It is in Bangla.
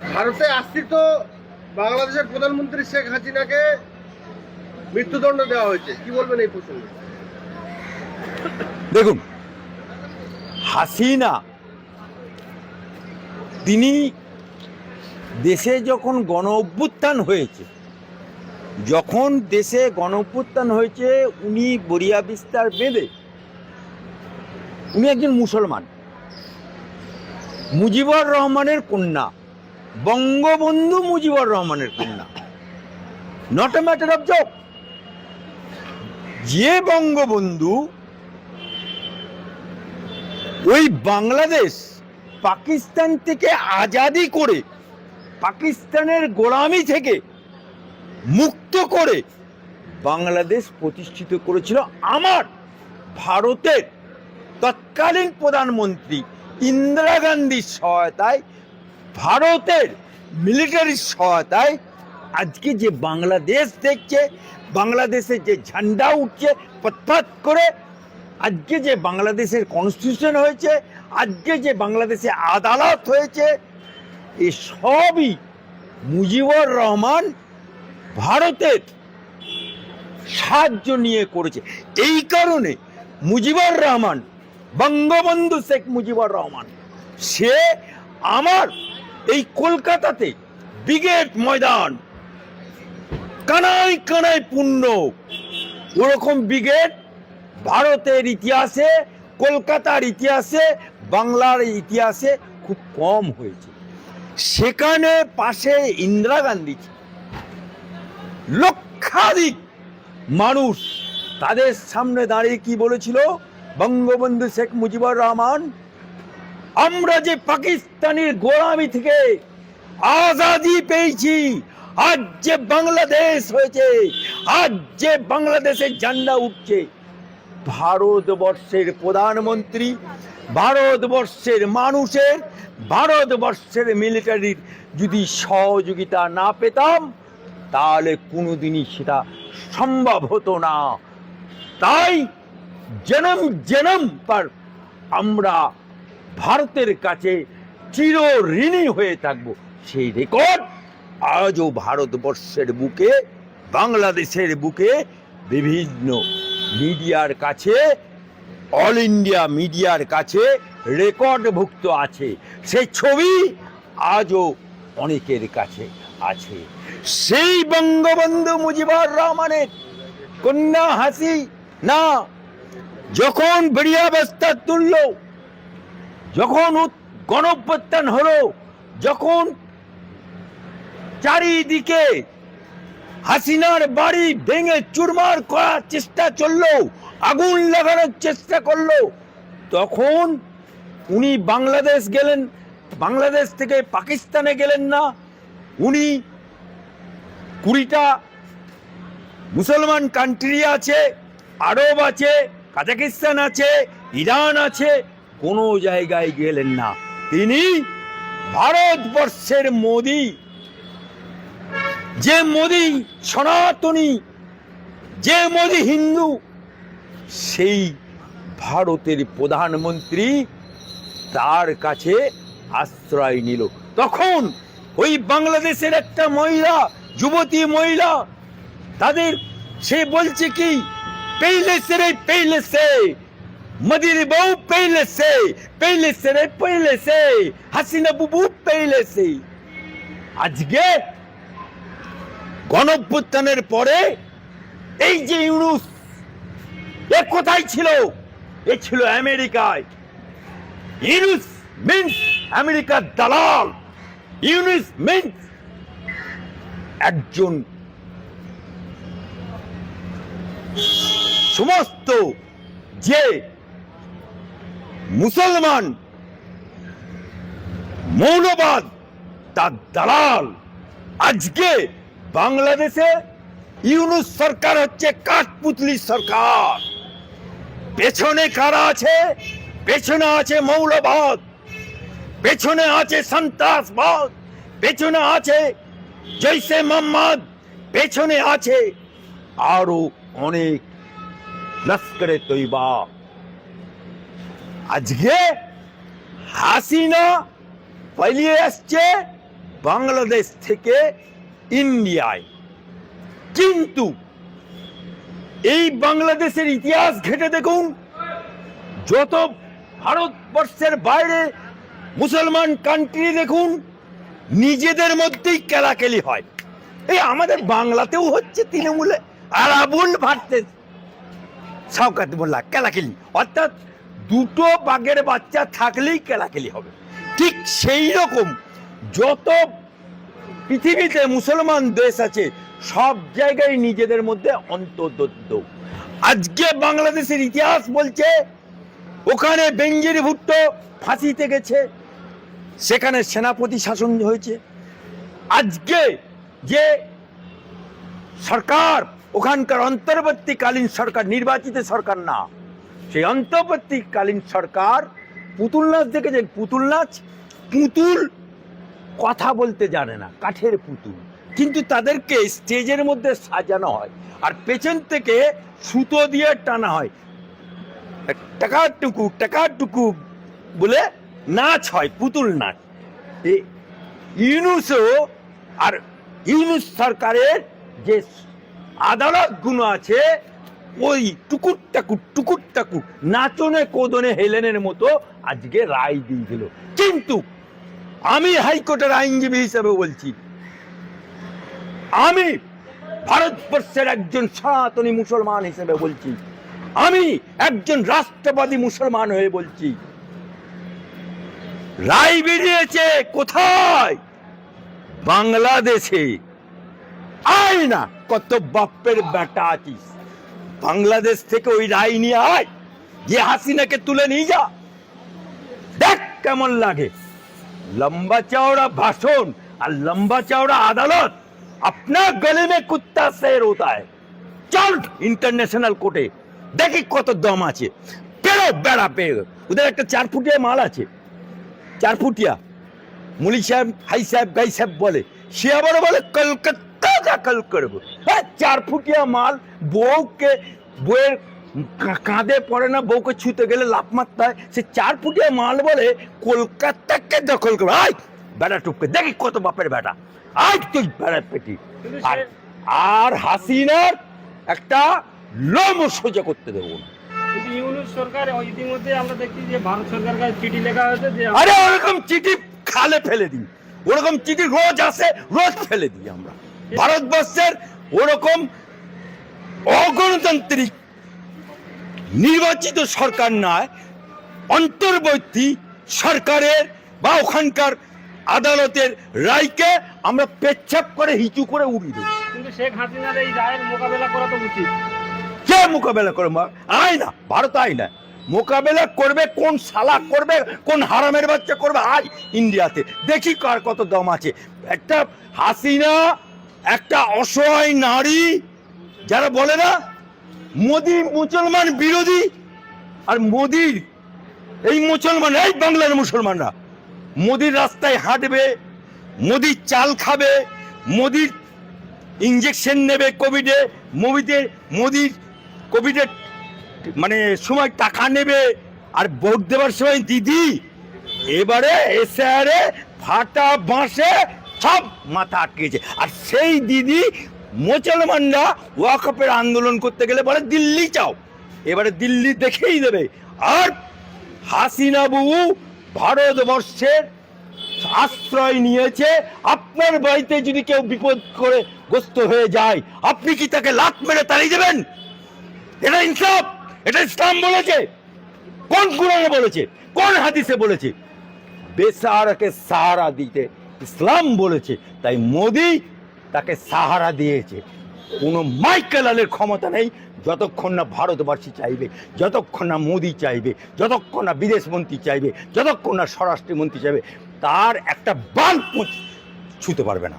ভারতে আশ্রিত বাংলাদেশের প্রধানমন্ত্রী শেখ হাসিনাকে মৃত্যুদণ্ড দেওয়া হয়েছে। কি বলবেন এই প্রসঙ্গে? দেখুন, হাসিনা, তিনি দেশে যখন গণ অভ্যুত্থান হয়েছে, যখন দেশে গণ অভ্যুত্থান হয়েছে, উনি বরিয়া বিস্তার বেঁধে, উনি একজন মুসলমান। মুজিবুর রহমানের কন্যা। বঙ্গবন্ধু মুজিবুর রহমানের কন্যা। Not a matter of job যে বঙ্গবন্ধু ওই বাংলাদেশ পাকিস্তান থেকে আজাদি করে, পাকিস্তানের গোলামি থেকে মুক্ত করে বাংলাদেশ প্রতিষ্ঠিত করেছিল আমার ভারতের তৎকালীন প্রধানমন্ত্রী ইন্দিরা গান্ধীর সহায়তায় ভারতের মিলিটারির সহায়তায় আজকে যে বাংলাদেশ দেখছে বাংলাদেশের যে ঝান্ডা উঠছে, পথপাত করে আজকে যে বাংলাদেশের কনস্টিটিউশন হয়েছে, আজকে যে বাংলাদেশে আদালত হয়েছে, এ সবই মুজিবুর রহমান ভারতের সাহায্য নিয়ে করেছে। এই কারণে মুজিবুর রহমান, বঙ্গবন্ধু শেখ মুজিবুর রহমান, সে আমার এই কলকাতাতে ব্রিগেড ময়দান, কানাই কানাই পূর্ণ ওরকম ব্রিগেড ভারতের ইতিহাসে, কলকাতার ইতিহাসে, বাংলার ইতিহাসে খুব কম হয়েছে। সেখানে পাশে ইন্দিরা গান্ধী লক্ষাধিক মানুষ তাদের সামনে দাঁড়িয়ে কি বলেছিল? বঙ্গবন্ধু শেখ মুজিবুর রহমান আমরা যে পাকিস্তানের গোলামি থেকে আজাদি পেয়েছি, আজ যে বাংলাদেশ হয়েছে, আজ যে বাংলাদেশের ঝান্ডা উঠছে, ভারতবর্ষের প্রধানমন্ত্রী, ভারতবর্ষের মানুষের, ভারতবর্ষের মিলিটারির যদি সহযোগিতা না পেতাম, তাহলে কোনোদিনই সেটা সম্ভব হতো না। তাই, জনম জনম পর আমরা ভারতের কাছে চির ঋণী হয়ে থাকব। সেই রেকর্ড আজও ভারতবর্ষের বুকে, বাংলাদেশের বুকে বিভিন্ন মিডিয়ার কাছে, অল ইন্ডিয়া মিডিয়ার কাছে রেকর্ডভুক্ত আছে। সেই ছবি আজও অনেকের কাছে আছে। সেই বঙ্গবন্ধু মুজিবুর রহমানের কন্যা হাসি, না, যখন বেরিয়াবস্থা তুলল যখন গণঅভ্যুত্থান হলো, যখন চারিদিকে হাসিনার বাড়ি ভেঙে চুরমার করার চেষ্টা চলল, আগুন লাগানোর চেষ্টা করল, তখন উনি বাংলাদেশ গেলেন, বাংলাদেশ থেকে পাকিস্তানে গেলেন না, উনি কুড়িটা মুসলমান কান্ট্রি আছে, আরব আছে, কাজাকিস্তান আছে, ইরান আছে কোনো জায়গায় গেলেন না। তিনি ভারতবর্ষের মোদী। যে মোদি সনাতনী, যে মোদি হিন্দু, সেই ভারতের প্রধানমন্ত্রী তার কাছে আশ্রয় নিল। তখন ওই বাংলাদেশের একটা মহিলা, যুবতী মহিলা, তাদের সে বলছে কি পেইলে সে রে পেইলে সে মদির বউ পেইলে সে পেইলে সে রে পেইলে সে হাসিনা বুবু পেইলে সে আজকে গণভ্যুত্থানের পরে এই যে ইউনুস এ কোথায় ছিল? এ ছিল আমেরিকায়। ইউনুস মিন্স আমেরিকার দালাল। ইউনুস মিন্স একজন সমস্ত যে মুসলমান মৌলবাদ, তার দালাল। আজকে বাংলাদেশে ইউনুস সরকার হচ্ছে কাঠপুতলি সরকার। পেছনে কারা আছে? পেছনে আছে মৌলবাদ। পেছনে আছে সন্ত্রাসবাদ। পেছনে আছে জৈসে মোহাম্মদ। পেছনে আছে আরও অনেক লস্করে তৈবা। আজকে হাসিনা পালিয়ে আসছে বাংলাদেশ থেকে ইন্ডিয়ায়। কিন্তু এই বাংলাদেশের ইতিহাস ঘেটে দেখুন, যত ভারতবর্ষের বাইরে মুসলমান কান্ট্রি দেখুন, নিজেদের মধ্যেই কেলাকেলি হয়। এই আমাদের বাংলাতেও হচ্ছে তৃণমূলে। আর আবুল ভারতে শওকাত মোল্লা, কেলাকেলি। অর্থাৎ দুটো বাঘের বাচ্চা থাকলেই কেলাকেলি হবে। ঠিক সেই রকম যত পৃথিবীতে মুসলমান দেশ আছে, সব জায়গায় নিজেদের মধ্যে অন্তর্দ্বন্দ্ব। আজকে বাংলাদেশের ইতিহাস বলছে, ওখানে বেঞ্জির ভুট্টো ফাঁসিতে গেছে, সেখানে সেনাপতি শাসন হয়েছে। আজকে যে সরকার, ওখানকার অন্তর্বর্তীকালীন সরকার, নির্বাচিত সরকার না সেই অন্তর্বর্তীকালীন সরকার পুতুল নাচ দেখেছেন? পুতুল নাচ? পুতুল কথা বলতে জানে না, কাঠের পুতুল। কিন্তু তাদেরকে স্টেজের মধ্যে সাজানো হয় আর পেছন থেকে সুতো দিয়ে টানা হয়। টাকাটুকু টাকাটুকু বলে নাচ হয়, পুতুল নাচ। ইউনুসও আর ইউনুস সরকারের যে আদালতগুলো আছে ওই টুকুর টাকুর টুকুর টাকুর, নাচনে কোদনে হেলেনের মতো আজকে রায় দিয়ে কিন্তু আমি হাইকোর্টের আইনজীবী হিসেবে বলছি, আমি ভারতবর্ষের একজন সনাতনী মুসলমান হিসেবে বলছি, আমি একজন রাষ্ট্রবাদী মুসলমান হয়ে বলছি, রায় বেরিয়েছে কোথায়? বাংলাদেশে। আয় না, কত বাপের বেটা আছিস। বাংলাদেশ থেকে ওই রায় নিয়ে আয় গিয়ে হাসিনাকে তুলে নিয়ে যা। দেখ কেমন লাগে। লম্বা চওড়া ভাষণ আর লম্বা চওড়া আদালত আপনার গলে মে কুত্তা শের হতা চল ইন্টারন্যাশনাল কোর্টে দেখি কত দম আছে। পেরো বেড়া পেরো ওদের একটা চার ফুটিয়া মাল আছে। চার ফুটিয়া মুলি সাহেব, হাই সাহেব, গাই সাহেব বলে। সে আবার বলে, কলকাতা দাখল করব। হ্যাঁ চার ফুটিয়া মাল বউকে বউয়ের কাঁধে পড়ে না বউকে ছুতে গেলে মারতে হয়। সে চার ফুটিয়া মাল বলে কলকাতাকে দখল করব আয় বেড়া টুপকে দেখি কত বাপের বেটা। আয় তুই বেড়া পেটি। আর আর হাসিনার একটা লোম সোজা করতে দেবো না। সরকার ইতিমধ্যে আমরা দেখছি যে ভারত সরকার চিঠি লেখা হয়েছে যে আরে ওরকম চিঠি খালে ফেলে দিই। ওরকম চিঠি রোজ আসে রোজ ফেলে দিই আমরা। ভারতবর্ষের ওরকম অগণতান্ত্রিক নির্বাচিত সরকার নয় অন্তর্বর্তী সরকারের বা ওখানকার আদালতের রায়কে আমরা পেচ্ছাপ করে হিচু করে উড়িয়ে দেবো। কিন্তু শেখ হাসিনার এই রায়ের মোকাবেলা করা তো উচিত। কে মোকাবেলা করবে? মা- আয় না ভারত আয় না মোকাবেলা করবে কোন সালা করবে কোন হারামের বাচ্চা করবে? আজ ইন্ডিয়াতে। দেখি কার কত দম আছে। একটা হাসিনা একটা অসহায় নারী যারা বলে না, মোদি মুসলমান বিরোধী, আর মোদির এই মুসলমান, এই বাংলার মুসলমানরা, মোদির রাস্তায় হাঁটবে, মোদির চাল খাবে, মোদির ইঞ্জেকশন নেবে কোভিডে মোদিতে, মোদির কোভিডের মানে সময় টাকা নেবে, আর ভোট দেওয়ার সময় দিদি, এবারে এসে ফাটা বাঁশে সব মাথা আটকেছে আর সেই দিদি মুসলমানরা ওয়াকফের আন্দোলন করতে গেলে বলে দিল্লি চাও। এবারে দিল্লি দেখেই দেবে। আর হাসিনা বাবু ভারতবর্ষের আশ্রয় নিয়েছে। আপনার বাড়িতে যদি কেউ বিপদ করে গ্রস্ত হয়ে যায়, আপনি কি তাকে লাত মেরে তাড়িয়ে দেবেন? এটা ইনসাফ, এটা ইসলাম বলেছে। কোন কোরআনে বলেছে? কোন হাদিসে বলেছে? বেসারাকে সাহারা দিতে ইসলাম বলেছে। তাই মোদি তাকে সাহারা দিয়েছে। কোনো মাইকেলালের ক্ষমতা নেই, যতক্ষণ না ভারতবাসী চাইবে, যতক্ষণ না মোদি চাইবে, যতক্ষণ না বিদেশমন্ত্রী চাইবে, যতক্ষণ না স্বরাষ্ট্রমন্ত্রী চাইবে, তার একটা বাল ছুতে পারবে না।